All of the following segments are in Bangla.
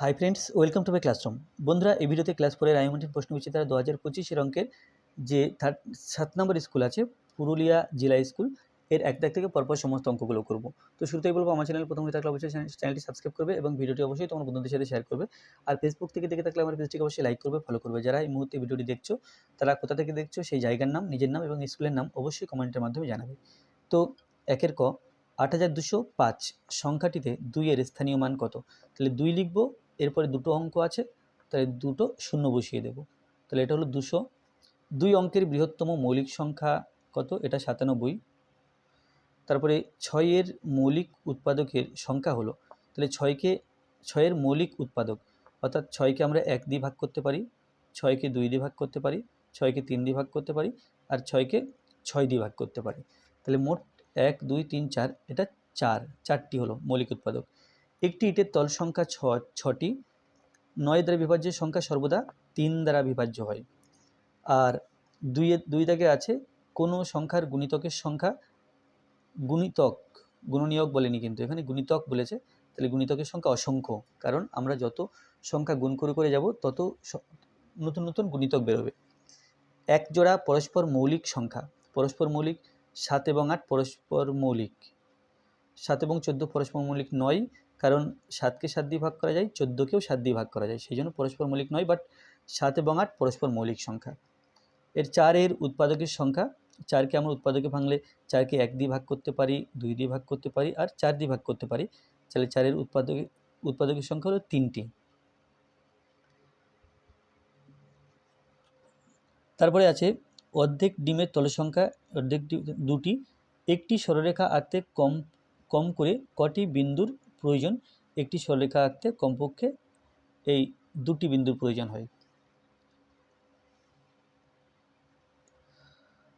Hi friends welcome to my classroom বন্ধুরা, এই ভিডিওতে ক্লাস ফোরের আইএমটির প্রশ্ন বিচিত্রা দু হাজার পঁচিশের অঙ্কের যে থার্ড সাত নম্বর স্কুল আছে, পুরুলিয়া জেলা স্কুলের এক দাগ থেকে পরপর সমস্ত অঙ্কগুলো করব। তো শুরুতেই বলব, আমার চ্যানেল প্রথম থাকলে অবশ্যই চ্যানেল- চ্যানেলটি সাবস্ক্রাইব করবে এবং ভিডিওটি অবশ্যই তোমার বন্ধুদের সাথে শেয়ার করবে। আর ফেসবুক থেকে দেখে থাকলে আমার পেজটিকে অবশ্যই লাইক করবে ফলো করবে। যারা এই মুহূর্তে ভিডিওটি দেখছ, তারা কোথা থেকে দেখছ, সেই জায়গার নাম, নিজের নাম এবং স্কুলের নাম অবশ্যই কমেন্টের মাধ্যমে জানাবে। তো একের ক, আট হাজার দুশো পাঁচ, সংখ্যাটিতে দুইয়ের স্থানীয় মান কত? তাহলে দুই লিখব এরপরে দুটো অঙ্ক আছে, তাহলে দুটো শূন্য বসিয়ে দেব। তাহলে এটা হলো দুশো। দুই অঙ্কের বৃহত্তম মৌলিক সংখ্যা কত? এটা সাতানব্বই। তারপরে ছয়ের মৌলিক উৎপাদকের সংখ্যা হলো, তাহলে ছয়কে, ছয়ের মৌলিক উৎপাদক, অর্থাৎ ছয়কে আমরা এক দিয়ে ভাগ করতে পারি, ছয়কে দুই দিয়ে ভাগ করতে পারি, ছয়কে তিন দিয়ে ভাগ করতে পারি, আর ছয়কে ছয় দিয়ে ভাগ করতে পারি। তাহলে মোট এক, দুই, তিন, চার, এটা চার, চারটি হলো মৌলিক উৎপাদক। একটি ইটের তল সংখ্যা ছ, ছটি, নয় দ্বারা বিভাজ্য সংখ্যা সর্বদা তিন দ্বারা বিভাজ্য হয়। আর দুইয়ে, দুই দাগে আছে কোনো সংখ্যার গুণিতকের সংখ্যা, গুণিতক, গুণনীয়ক বলেনি কিন্তু, এখানে গুণিতক বলেছে, তাহলে গুণিতকের সংখ্যা অসংখ্য, কারণ আমরা যত সংখ্যা গুণ করে করে যাব, তত নতুন নতুন গুণিতক বেরোবে। এক জোড়া পরস্পর মৌলিক সংখ্যা, পরস্পর মৌলিক সাত এবং আট পরস্পর মৌলিক, সাত এবং চোদ্দ পরস্পর মৌলিক নয় কারণ সাতকে সাত দিয়ে ভাগ করা যায়, চোদ্দোকেও সাত দিয়ে ভাগ করা যায়, সেই জন্য পরস্পর মৌলিক নয় বাট সাত এবং আট পরস্পর মৌলিক সংখ্যা। এর চারের উৎপাদকের সংখ্যা চারকে আমরা উৎপাদকে ভাঙলে চারকে এক দিয়ে ভাগ করতে পারি, দুই দিয়ে ভাগ করতে পারি, আর চার দিয়ে ভাগ করতে পারি, তাহলে চারের উৎপাদকের উৎপাদকের সংখ্যা হলো তিনটি। তারপরে আছে অর্ধেক ডিমের তলসংখ্যা, অর্ধেক দুটি, একটি সরলরেখা আঁকতে কম কম করে কটি বিন্দুর প্রয়োজন, একটি সরলরেখা আঁকতে কমপক্ষে এই দুটি বিন্দুর প্রয়োজন হয়।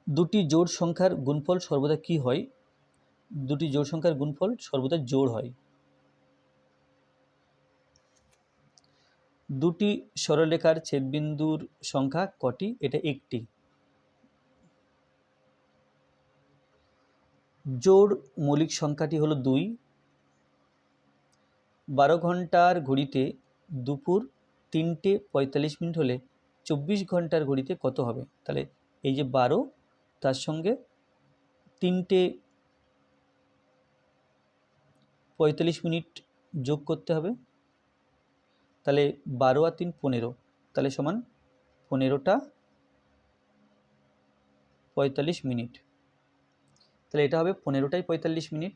দুটি জোড় সংখ্যার গুণফল সর্বদা কি হয়? দুটি জোড় সংখ্যার গুণফল সর্বদা জোড় হয়। দুটি সরলরেখার ছেদবিন্দুর সংখ্যা কটি? এটা একটি। জোড় মৌলিক সংখ্যাটি হলো দুই বারো ঘণ্টার ঘড়িতে দুপুর তিনটে পঁয়তাল্লিশ মিনিট হলে চব্বিশ ঘণ্টার ঘড়িতে কত হবে? তাহলে এই যে বারো, তার সঙ্গে তিনটে পঁয়তাল্লিশ মিনিট যোগ করতে হবে। তাহলে বারো আর তিন পনেরো, তাহলে সমান পনেরোটা পঁয়তাল্লিশ মিনিট। তাহলে এটা হবে পনেরোটাই পঁয়তাল্লিশ মিনিট।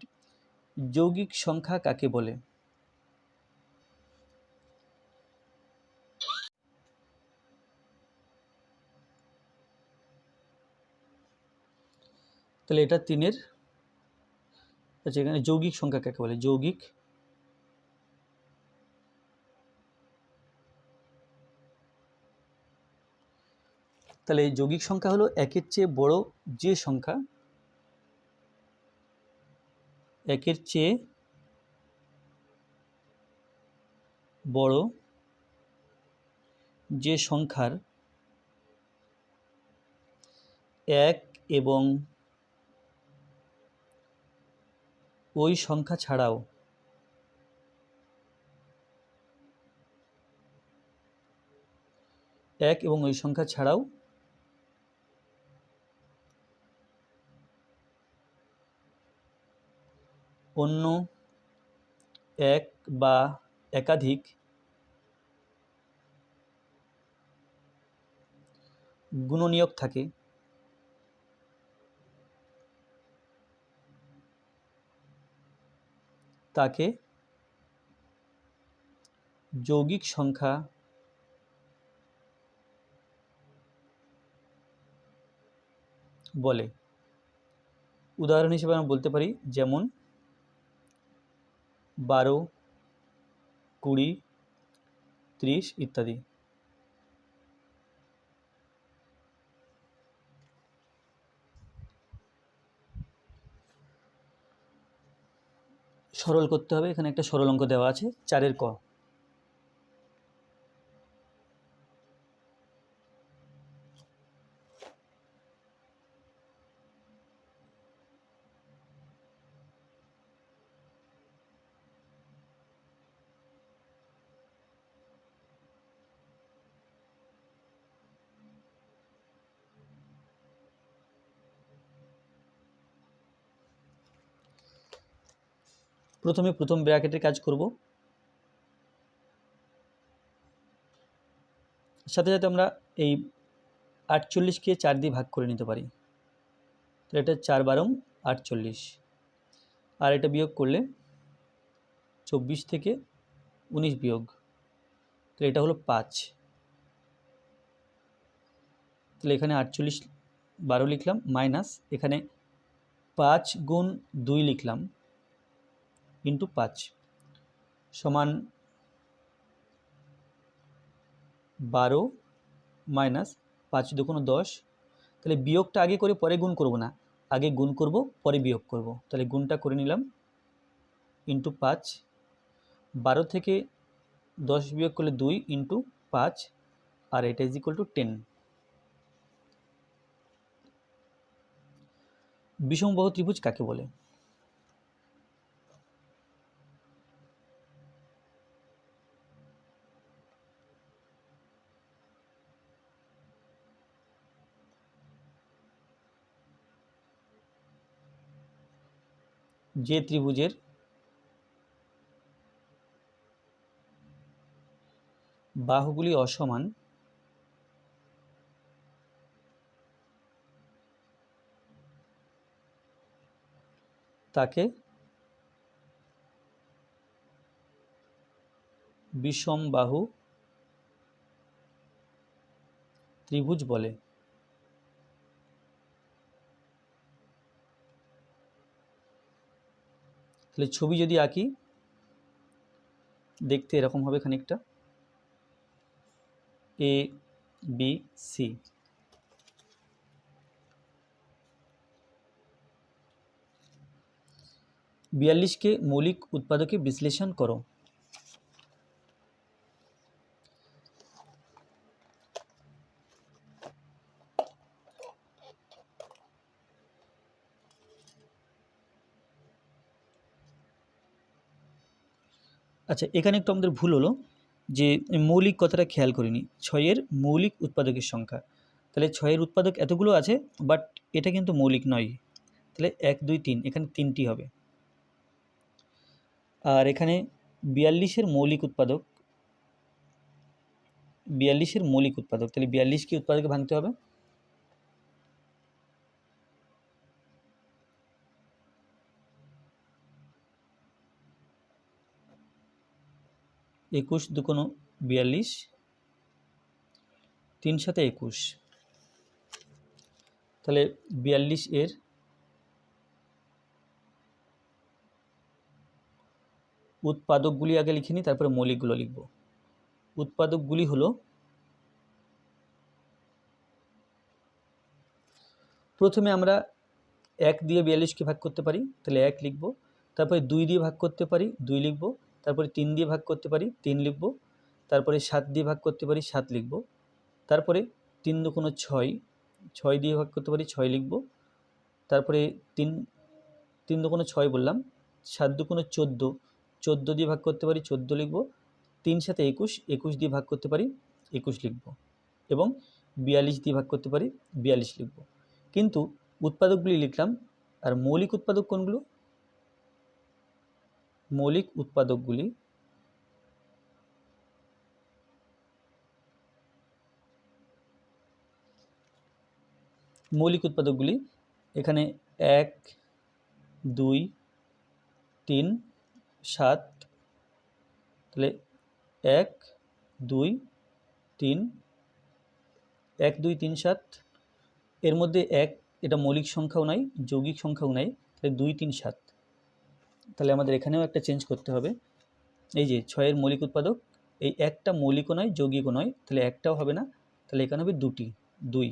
যৌগিক সংখ্যা কাকে বলে? তাহলে এটা তিনের আচ্ছা এখানে যৌগিক সংখ্যা কাকে বলে? যৌগিক তাহলে যৌগিক সংখ্যা হলো একের চেয়ে বড় যে সংখ্যা, একের চেয়ে বড় যে সংখ্যার এক এবং ওই সংখ্যা ছাড়াও। এক এবং ওই সংখ্যা ছাড়াও অন্য এক বা একাধিক গুণনীয়ক থাকে। তাকে যৌগিক সংখ্যা বলে। উদাহরণ হিসেবে আমরা বলতে পারি যেমন বারো কুড়ি ত্রিশ ইত্যাদি। সরল করতে হবে। এখানে একটা সরল অঙ্ক দেওয়া আছে চারের ক। প্রথমে প্রথম ব্র্যাকেটের কাজ করব। সাথে সাথে আমরা এই আটচল্লিশকে চার দিয়ে ভাগ করে নিতে পারি। তাহলে এটা চার বারম আটচল্লিশ। আর এটা বিয়োগ করলে চব্বিশ থেকে উনিশ বিয়োগ। তাহলে এটা হলো পাঁচ। তাহলে এখানে আটচল্লিশ বারো লিখলাম, মাইনাস এখানে পাঁচ গুণ দুই লিখলাম। ইন্টু পাঁচ সমান বারো মাইনাস পাঁচ দুগুণ দশ। তাহলে বিয়োগটা আগে করে পরে গুণ করব না, আগে গুণ করব, পরে বিয়োগ করব। তাহলে গুণটা করে নিলাম ইন্টু পাঁচ। বারো থেকে দশ বিয়োগ করলে দুই ইন্টু পাঁচ, আর এটা ইজ ইকুয়াল টু টেন বিষমবাহু ত্রিভুজ কাকে বলে? যে ত্রিভুজের বাহুগুলি অসমান তাকে বিষমবাহু ত্রিভুজ বলে। তাহলে ছবি যদি আঁকি, দেখতে এরকম হবে খানিকটা। এ বি সি বিয়াল্লিশকে মৌলিক উৎপাদকে বিশ্লেষণ করো। আচ্ছা এখানে একটু আমাদের ভুল হলো যে মৌলিক কথাটা খেয়াল করিনি। ছয়ের মৌলিক উৎপাদকের সংখ্যা। তাহলে ছয়ের উৎপাদক এতগুলো আছে বাট এটা কিন্তু মৌলিক নয়। তাহলে এক, দুই, তিন, এখানে তিনটি হবে। আর এখানে বিয়াল্লিশের মৌলিক উৎপাদক, বিয়াল্লিশের মৌলিক উৎপাদক, তাহলে বিয়াল্লিশকে উৎপাদকে ভাঙতে হবে? একুশ দুকোনো বিয়াল্লিশ, তিন সাথে একুশ। তাহলে বিয়াল্লিশ এর উৎপাদকগুলি আগে লিখে নিই, তারপরে মৌলিকগুলো লিখব। উৎপাদকগুলি হলো, প্রথমে আমরা এক দিয়ে বিয়াল্লিশকে ভাগ করতে পারি, তাহলে এক লিখব। তারপরে দুই দিয়ে ভাগ করতে পারি, দুই লিখব। তারপরে তিন দিয়ে ভাগ করতে পারি, তিন লিখব। তারপরে সাত দিয়ে ভাগ করতে পারি, সাত লিখব। তারপরে তিন দু দুকোনো ছয় ছয় দিয়ে ভাগ করতে পারি, ছয় লিখব। তারপরে তিন তিন দু দুকোনো ছয় বললাম, সাত দু দুকোনো চোদ্দ চোদ্দ দিয়ে ভাগ করতে পারি, চোদ্দ লিখব। তিন সাথে একুশ একুশ দিয়ে ভাগ করতে পারি, একুশ লিখব। এবং বিয়াল্লিশ দিয়ে ভাগ করতে পারি, বিয়াল্লিশ লিখব। কিন্তু উৎপাদকগুলি লিখলাম, আর মৌলিক উৎপাদক কোনগুলো? মৌলিক উৎপাদকগুলি মৌলিক উৎপাদকগুলি এখানে এক, দুই, তিন, সাত, তাহলে এক, দুই, তিন, এক, দুই, তিন, সাত। এর মধ্যে এক, এটা মৌলিক সংখ্যাও নাই, যৌগিক সংখ্যাও নাই, তাহলে দুই, তিন, সাত। তাহলে আমাদের এখানেও একটা চেঞ্জ করতে হবে। এই যে ছয়ের মৌলিক উৎপাদক, এই একটা মৌলিকও নয় যৌগিকও নয়, তাহলে একটাও হবে না, তাহলে এখানে হবে দুটি, দুই।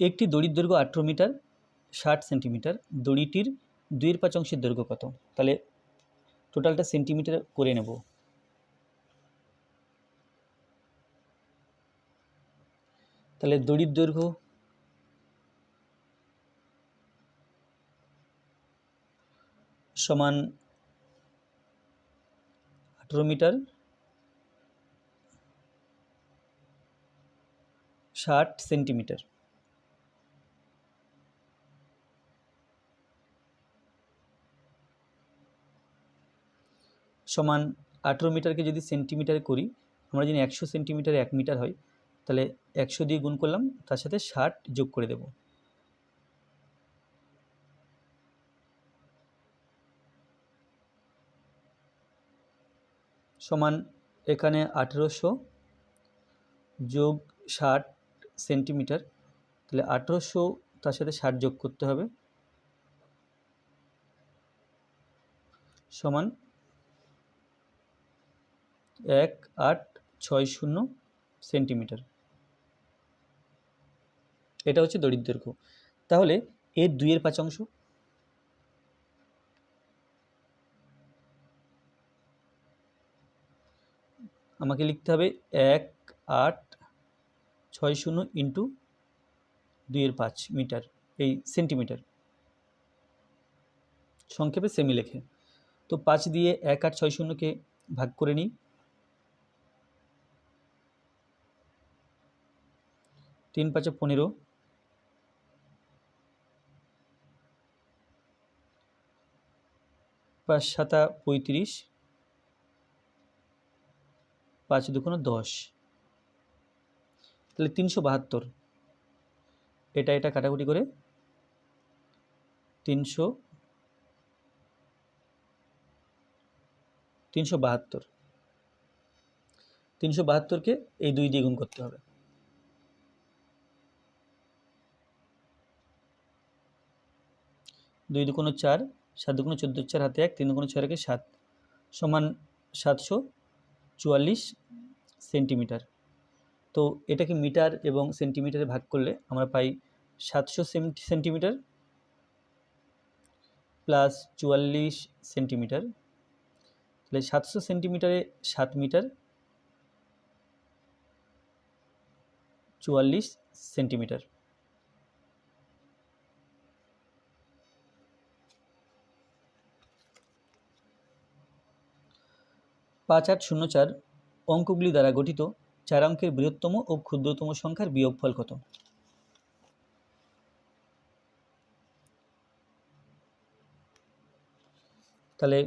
একটি দড়ির দৈর্ঘ্য আঠেরো মিটার, ষাট সেন্টিমিটার, দড়িটির দুইয়ের পাঁচ অংশের দৈর্ঘ্য কত? তাহলে টোটালটা সেন্টিমিটার করে নেব। তাহলে দড়ির দৈর্ঘ্য? সমান আঠেরো মিটার, ষাট সেন্টিমিটার। সমান আঠেরো মিটারকে যদি সেন্টিমিটারে করি, আমরা যদি একশো সেন্টিমিটারে এক মিটার হয়, তাহলে একশো দিয়ে গুণ করলাম, তার সাথে ষাট যোগ করে দেব। সমান এখানে আঠেরোশো যোগ ষাট সেন্টিমিটার, তাহলে আঠেরোশো তার সাথে ষাট যোগ করতে হবে। সমান এক আট ছয় শূন্য সেন্টিমিটার। এটা হচ্ছে দড়ির দৈর্ঘ্য তাহলে এর দুইয়ের পাঁচ অংশ। আমাকে লিখতে হবে এক, আট, ছয় শূন্য ইন্টু দুইয়ের পাঁচ মিটার, এই সেন্টিমিটার। সংক্ষেপে সেমি লেখে। তো পাঁচ দিয়ে এক আট ছয় শূন্যকে ভাগ করে নিই। তিন পাঁচে পনেরো পাঁচ সাতা পঁয়ত্রিশ, পাঁচ দুগুণ দশ। তাহলে তিনশো বাহাত্তর। এটা এটা কাটাকুটি করে তিনশো তিনশো বাহাত্তর। তিনশো বাহাত্তরকে এই দুই দিয়ে গুণ করতে হবে। দুই দুগুণ চার সাত দুগুণ চোদ্দ চার হাতে এক, তিন দুগুণ ছয় সাত। সমান সাতশো চুয়াল্লিশ সেন্টিমিটার। তো এটাকে মিটার এবং সেন্টিমিটারে ভাগ করলে আমরা পাই সাতশো সেন্টিমিটার প্লাস চুয়াল্লিশ সেন্টিমিটার। তাহলে সাতশো সেন্টিমিটারে সাত মিটার, চুয়াল্লিশ সেন্টিমিটার। পাঁচ আট শূন্য চার অঙ্কগুলি দ্বারা গঠিত, চার অঙ্কের বৃহত্তম ও ক্ষুদ্রতম সংখ্যার বিয়োগফল কত? তাহলে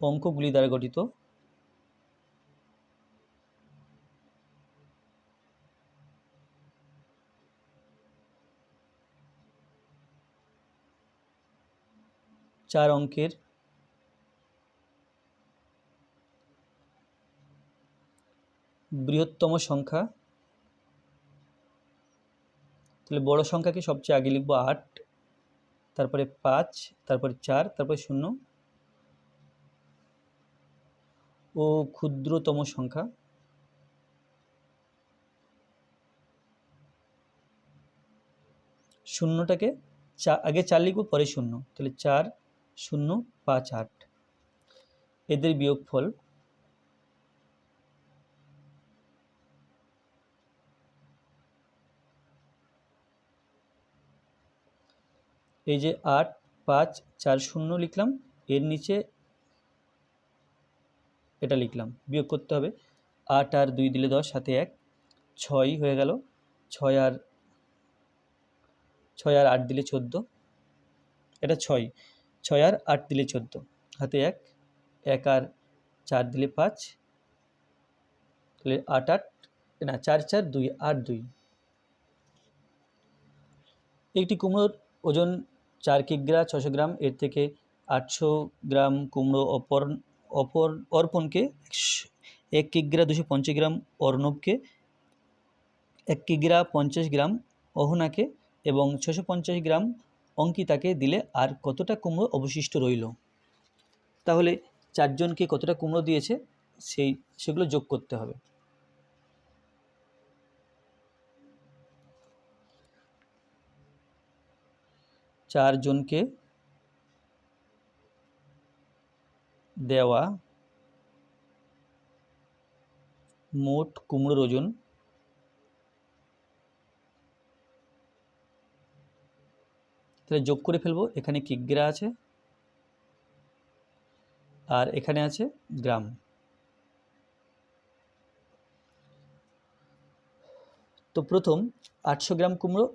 অঙ্কগুলি দ্বারা গঠিত চার অঙ্কের। বৃহত্তম সংখ্যা। তাহলে বড় সংখ্যাকে সবচেয়ে আগে লিখব আট, তারপরে পাঁচ, তারপরে চার, তারপরে শূন্য। ও ক্ষুদ্রতম সংখ্যা। শূন্যটাকে চা, আগে চার লিখব, পরে শূন্য। তাহলে চার শূন্য পাঁচ আট। এদের বিয়োগফল এই যে আট, পাঁচ, চার, শূন্য লিখলাম, এর নিচে এটা লিখলাম, বিয়োগ করতে হবে। আট আর দুই দিলে দশ, সাথে এক। ছয় হয়ে গেল, ছয় আর ছয় আর আট দিলে চোদ্দ। এটা ছয়। ছয় আর আট দিলে চোদ্দ। হাতে এক এক আর চার দিলে পাঁচ, তাহলে আট আট, না চার চার দুই আট দুই। একটি কুমড়োর ওজন চার কিগ্রা ছশো গ্রাম, এর থেকে আটশো গ্রাম কুমড়ো অপর অপর অর্পণকে এক কিগ্রা দুশো পঞ্চাশ গ্রাম অর্ণবকে, এক কিগ্রা পঞ্চাশ গ্রাম অহনাকে এবং ছশো পঞ্চাশ গ্রাম অঙ্কিতাকে দিলে আর কতটা কুমড়ো অবশিষ্ট রইল? তাহলে চারজনকে কতটা কুমড়ো দিয়েছে, সেই, সেগুলো যোগ করতে হবে। চারজনকে দেওয়া মোট কুমড়োর ওজন তাহলে যোগ করে ফেলব। এখানে কিগ্রা আছে? আর এখানে আছে গ্রাম। তো প্রথম আটশো গ্রাম কুমড়ো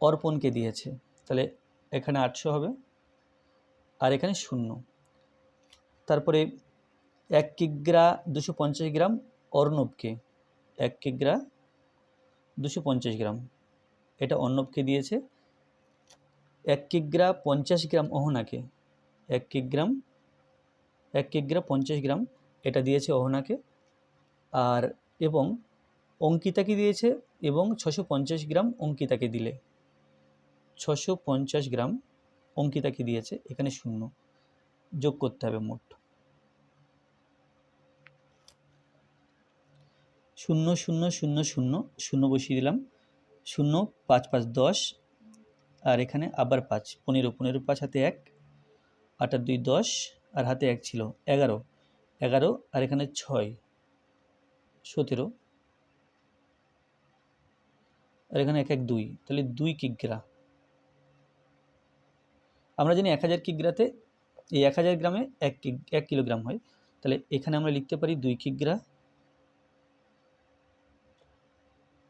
অর্পণকে দিয়েছে। তাহলে এখানে আটশো হবে আর এখানে শূন্য। তারপরে এক কিগ্রা দুশো পঞ্চাশ গ্রাম অর্ণবকে। এক কিগ্রা দুশো পঞ্চাশ গ্রাম। এটা অর্ণবকে দিয়েছে। এক কিগ্রা পঞ্চাশ গ্রাম অহনাকে এক কিগ্রাম, এক কিগ্রা পঞ্চাশ গ্রাম এটা দিয়েছে অহনাকে আর এবং অঙ্কিতাকে দিয়েছে এবং ছশো পঞ্চাশ গ্রাম অঙ্কিতাকে দিলে। ছশো পঞ্চাশ গ্রাম অঙ্কিতাকে দিয়েছে, এখানে শূন্য। যোগ করতে হবে মোট। শূন্য শূন্য শূন্য শূন্য শূন্য বসিয়ে দিলাম। শূন্য, পাঁচ পাঁচ, দশ আর এখানে আবার পাঁচ। পনেরো পনেরো, পাঁচ হাতে এক, আট আর দুই দশ, আর হাতে এক ছিল। এগারো এগারো, আর এখানে ছয়, সতেরো, আর এখানে এক এক দুই। তাহলে দুই কিগ্রা। আমরা জানি এক হাজার কিগ্রাতে এই এক হাজার গ্রামে এক এক কিলোগ্রাম হয়। তাহলে এখানে আমরা লিখতে পারি দুই কিগ্রা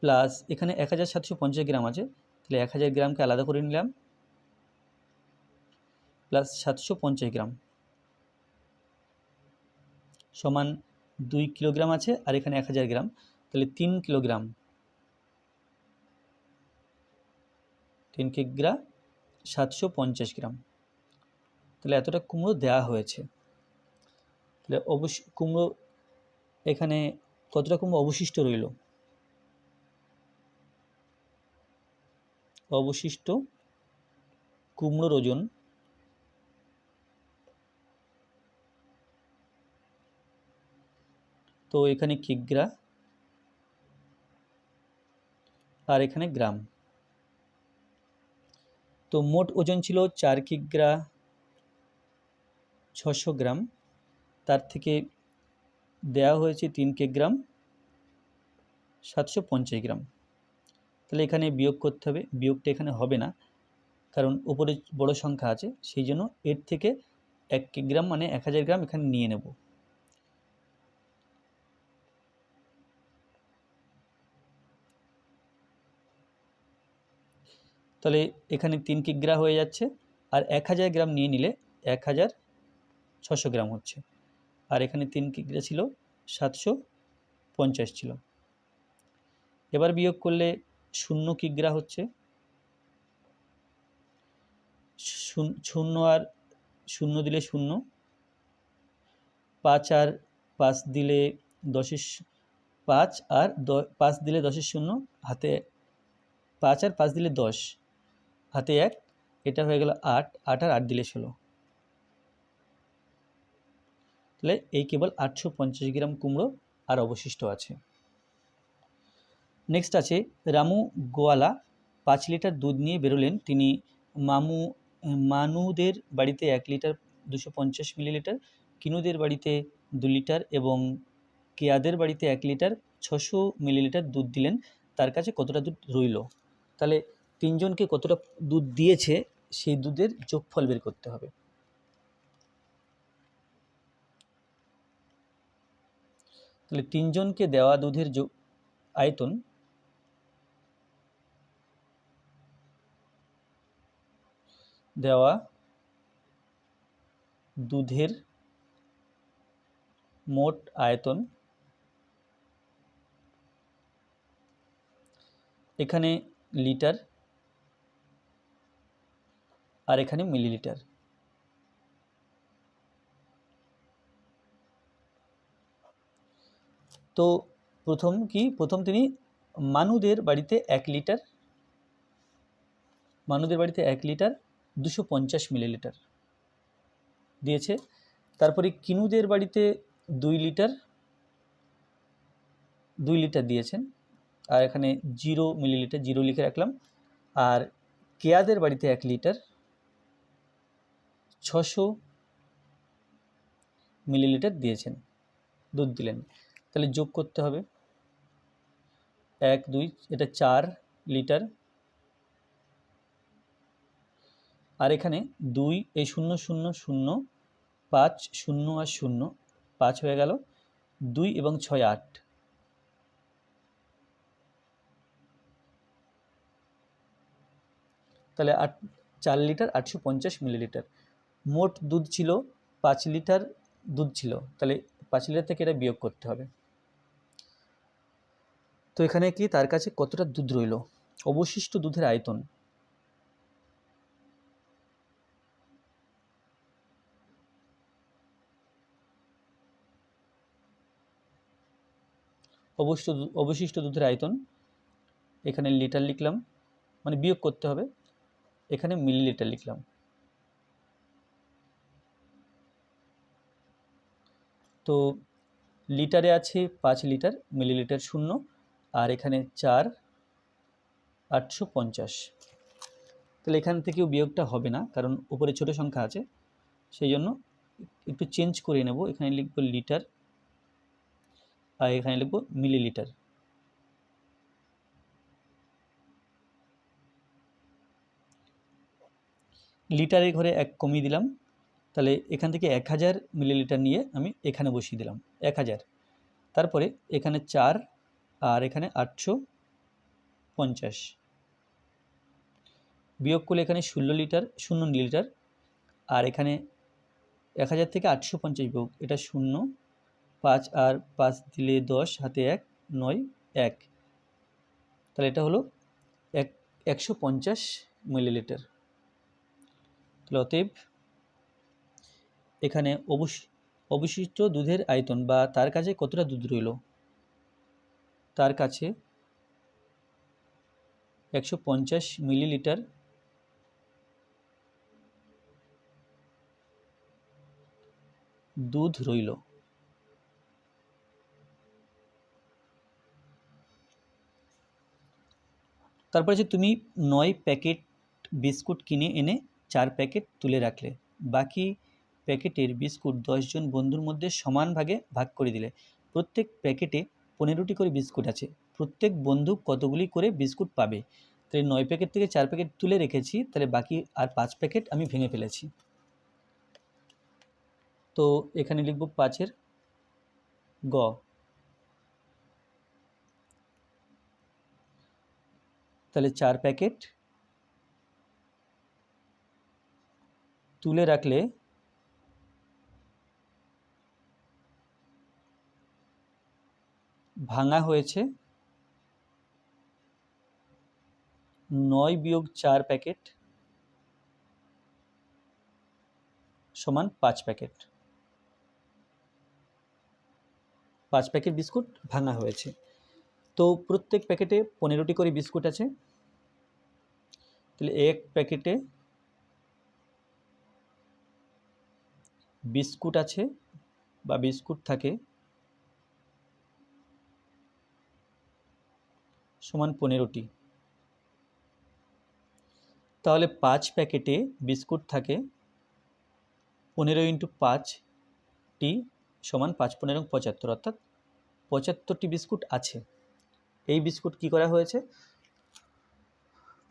প্লাস এখানে এক হাজার সাতশো পঞ্চাশ গ্রাম আছে। তাহলে এক হাজার গ্রামকে আলাদা করে নিলাম প্লাস সাতশো পঞ্চাশ গ্রাম। সমান দুই কিলোগ্রাম আছে, আর এখানে এক হাজার গ্রাম। তাহলে তিন কিলোগ্রাম, তিন কিগ্রা সাতশো পঞ্চাশ গ্রাম। তাহলে এতটা কুমড়ো দেওয়া হয়েছে। তাহলে অবশ্য কুমড়ো এখানে কতটা কুমড়ো অবশিষ্ট রইল? অবশিষ্ট কুমড়োর ওজন তো এখানে কিগ্রা আর এখানে গ্রাম। তো মোট ওজন ছিল চার কিগ্রা ছশো গ্রাম। তার থেকে দেয়া হয়েছে তিন কিগ্রাম সাতশো পঞ্চাশ গ্রাম। তাহলে এখানে বিয়োগ করতে হবে। বিয়োগটা এখানে হবে না। কারণ উপরে বড় সংখ্যা আছে, সেই জন্য এর থেকে এক গ্রাম মানে এক হাজার গ্রাম এখানে নিয়ে নেব। তাহলে এখানে তিন কিগ্রা হয়ে যাচ্ছে, আর এক হাজার গ্রাম নিয়ে নিলে এক হাজার ছশো গ্রাম হচ্ছে। আর এখানে তিন কিগ্রা ছিল, সাতশো পঞ্চাশ ছিল। এবার বিয়োগ করলে শূন্য কিগ্রা হচ্ছে? শূন্য আর শূন্য দিলে শূন্য। পাঁচ আর পাঁচ দিলে দশের পাঁচ আর পাঁচ দিলে দশের শূন্য, হাতে পাঁচ আর পাঁচ দিলে দশ, হাতে এক, এটা হয়ে গেল আট আট আর আট দিলে ষোলো। তাহলে এই কেবল আটশো পঞ্চাশ গ্রাম কুমড়ো আর অবশিষ্ট আছে। নেক্সট আছে রামু গোয়ালা, পাঁচ লিটার দুধ নিয়ে বেরোলেন। তিনি মামু, মানুদের বাড়িতে এক লিটার দুশো পঞ্চাশ মিলিলিটার, কিনুদের বাড়িতে দু লিটার এবং কেয়াদের বাড়িতে এক লিটার ছশো মিলিলিটার দুধ দিলেন। তার কাছে কতটা দুধ রইল? তাহলে তিনজনকে কতটা দুধ দিয়েছে, সেই দুধের যোগফল বের করতে হবে। তাহলে তিনজনকে দেওয়া দুধের যোগ আয়তন দেওয়া দুধের মোট আয়তন। এখানে লিটার আর এখানে মিলিলিটার। তো প্রথম কি? প্রথম তিনি মানুদের বাড়িতে এক লিটার, মানুদের বাড়িতে এক লিটার দুশো পঞ্চাশ মিলিলিটার। দিয়েছে। তারপরে কিনুদের বাড়িতে দুই লিটার দুই লিটার দিয়েছেন। আর এখানে জিরো মিলিলিটার, জিরো লিখে রাখলাম। আর কেয়াদের বাড়িতে এক লিটার, ছশো মিলিলিটার দিয়েছেন। দুধ দিলেন। তাহলে যোগ করতে হবে। এক, দুই, এটা চার লিটার। আর এখানে দুই, এই শূন্য শূন্য শূন্য, পাঁচ, শূন্য আর শূন্য, পাঁচ হয়ে গেল। দুই এবং ছয় আট। তাহলে আট, চার লিটার আটশো পঞ্চাশ মিলিলিটার। মোট দুধ ছিল পাঁচ লিটার দুধ ছিল। তাহলে পাঁচ লিটার থেকে এটা বিয়োগ করতে হবে। তো এখানে কি তার কাছে কতটা দুধ রইল? অবশিষ্ট দুধের আয়তন অবশিষ্ট অবশিষ্ট দুধের আয়তন এখানে লিটার লিখলাম মানে বিয়োগ করতে হবে, এখানে মিলিলিটার লিখলাম। তো লিটারে আছে পাঁচ লিটার, মিলিলিটার শূন্য, আর এখানে চার, আটশো পঞ্চাশ। তাহলে এখান থেকেও বিয়োগটা হবে না, কারণ উপরে ছোট সংখ্যা আছে, সেই জন্য একটু চেঞ্জ করে নেব। এখানে লিখব লিটার আর এখানে লিখব মিলিলিটার। লিটারের ঘরে এক কমিয়ে দিলাম। তাহলে এখান থেকে এক হাজার মিলিলিটার নিয়ে আমি এখানে বসিয়ে দিলাম, এক হাজার। তারপরে এখানে চার আর এখানে আটশো পঞ্চাশ। বিয়োগ করলে এখানে ষোলো লিটার, শূন্য লিটার আর এখানে এক হাজার থেকে আটশো পঞ্চাশ বিয়োগ, এটা শূন্য। পাঁচ আর পাঁচ দিলে দশ, হাতে এক, নয়, এক। তাহলে এটা হলো এক, একশো পঞ্চাশ মিলিলিটার। তাহলে অতএব এখানে অবশ- অবশিষ্ট দুধের আয়তন বা তার কাছে কতটা দুধ রইল? তার কাছে একশো পঞ্চাশ মিলিলিটার দুধ রইল। তারপরে যে তুমি নয় প্যাকেট বিস্কুট কিনে এনে চার প্যাকেট তুলে রাখলে। বাকি প্যাকেটের বিস্কুট দশজন বন্ধুর মধ্যে সমান ভাগে ভাগ করে দিলে। প্রত্যেক প্যাকেটে পনেরোটি করে বিস্কুট আছে। প্রত্যেক বন্ধু কতগুলি করে বিস্কুট পাবে? তাহলে নয় প্যাকেট থেকে চার প্যাকেট তুলে রেখেছি, তাহলে বাকি আর পাঁচ প্যাকেট আমি ভেঙে ফেলেছি। তো এখানে লিখব পাঁচের গ। তাহলে চার প্যাকেট তুলে রাখলে ভাঙা হয়েছে। নয় বিয়োগ চার প্যাকেট সমান পাঁচ প্যাকেট। পাঁচ প্যাকেট বিস্কুট ভাঙা হয়েছে। তো প্রত্যেক প্যাকেটে পনেরোটি করে বিস্কুট আছে। তাহলে এক প্যাকেটে বিস্কুট আছে বা বিস্কুট থাকে সমান পনেরোটি। তাহলে পাঁচ প্যাকেটে বিস্কুট থাকে পনেরো ইন্টু পাঁচটি সমান পাঁচ পনেরো পঁচাত্তর, অর্থাৎ পঁচাত্তরটি বিস্কুট আছে। এই বিস্কুট কি করা হয়েছে?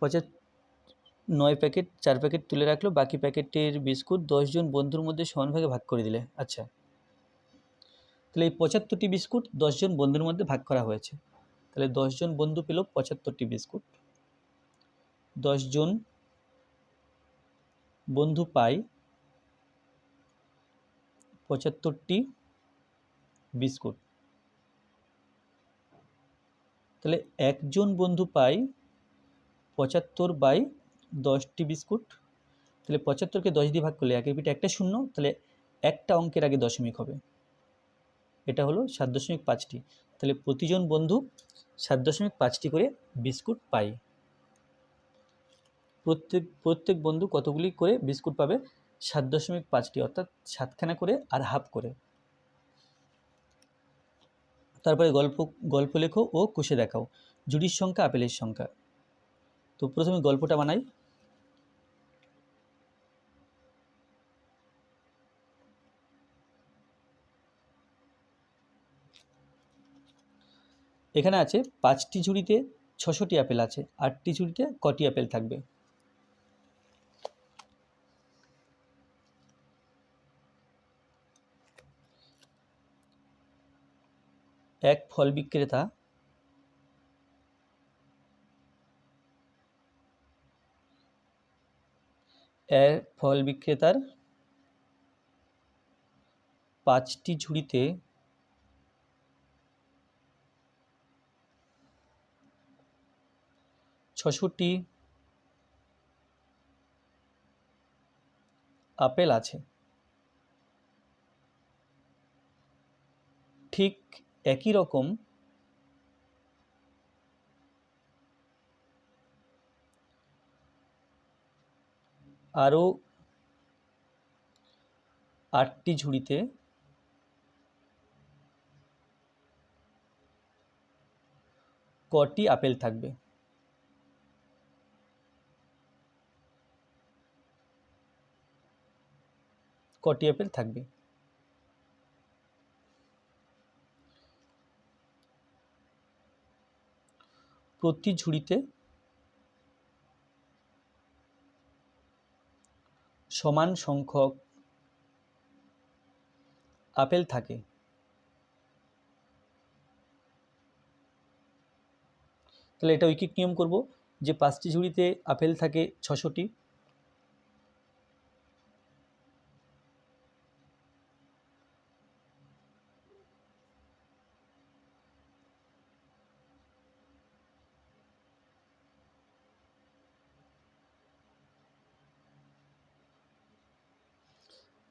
পঁচাত্তর নয় প্যাকেট, চার প্যাকেট তুলে রাখল, বাকি প্যাকেটের বিস্কুট দশজন বন্ধুর মধ্যে সমানভাগে ভাগ করে দিলে। আচ্ছা। তাহলে এই পঁচাত্তরটি বিস্কুট দশজন বন্ধুর মধ্যে ভাগ করা হয়েছে। তাহলে দশজন বন্ধু পেল পঁচাত্তরটি বিস্কুট। দশজন বন্ধু পাই পঁচাত্তরটি বিস্কুট। তাহলে একজন বন্ধু পাই পঁচাত্তর বাই দশটি বিস্কুট, তাহলে পঁচাত্তরকে দশ দিয়ে ভাগ করলে একের পিঠে একটা শূন্য, তাহলে একটা অঙ্কের আগে দশমিক হবে। এটা হলো সাত দশমিক পাঁচটি। তাহলে প্রতিজন বন্ধু সাত দশমিক পাঁচটি করে বিস্কুট পায়। প্রত্যেক প্রত্যেক বন্ধু কতগুলি করে বিস্কুট পাবে? সাত দশমিক পাঁচটি, অর্থাৎ সাতখানা করে আর হাফ করে। তারপরে গল্প গল্প লেখো ও কষে দেখাও। জুড়ির সংখ্যা, আপেলের সংখ্যা। তো প্রথমে গল্পটা বানাই। এখানে আছে পাঁচটি ঝুড়িতে ছশোটি আপেল আছে, আটটি ঝুড়িতে কটি আপেল থাকবে। এক ফল বিক্রেতা এর ফল বিক্রেতার পাঁচটি ঝুড়িতে ছশোটি আপেল আছে। ঠিক একই রকম আরও আটটি ঝুড়িতে কটি আপেল থাকবে। কটি আপেল থাকবে? প্রতি ঝুড়িতে সমান সংখ্যক আপেল থাকে। তাহলে এটা ঐকিক নিয়ম করব যে পাঁচটি ঝুড়িতে আপেল থাকে ছশোটি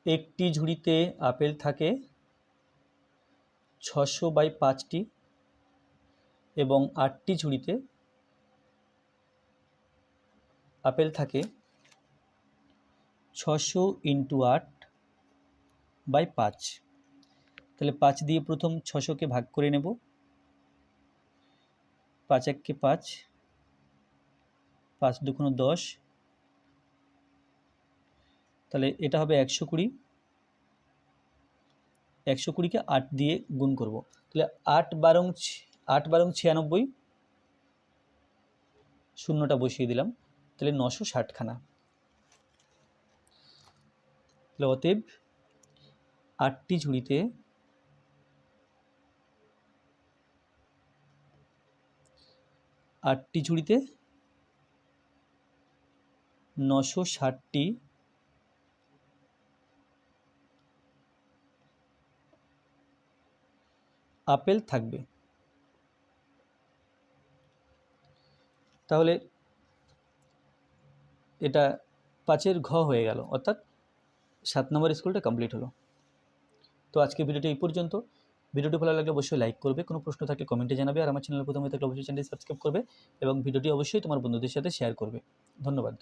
একটি ঝুড়িতে আপেল থাকে, ছশো বাই পাঁচটি, এবং আটটি ঝুড়িতে আপেল থাকে, ছশো ইন্টু আট বাই পাঁচ। তাহলে পাঁচ দিয়ে প্রথম ছশোকে ভাগ করে নেব। পাঁচ এককে পাঁচ পাঁচ দুগুণ দশ তাহলে এটা হবে একশো কুড়ি। একশো কুড়িকে আট দিয়ে গুণ করব। তাহলে আট বারং আট বারং ছিয়ানব্বই শূন্যটা বসিয়ে দিলাম। তাহলে নশো ষাটখানা। তাহলে অতএব আটটি ঝুড়িতে আটটি ঝুড়িতে নশো ষাটটি আপেল থাকবে। তাহলে এটা পাঁচের ঘ হয়ে গেল, অর্থাৎ সাত নম্বর স্কুলটা কমপ্লিট হলো। তো আজকে ভিডিওটি এই পর্যন্ত। ভিডিওটি ভালো লাগলে অবশ্যই লাইক করবে, কোনো প্রশ্ন থাকলে কমেন্টে জানাবে, আর আমার চ্যানেলে প্রথমে থাকলে অবশ্যই চ্যানেলটি সাবস্ক্রাইব করবে এবং ভিডিওটি অবশ্যই তোমার বন্ধুদের সাথে শেয়ার করবে। ধন্যবাদ।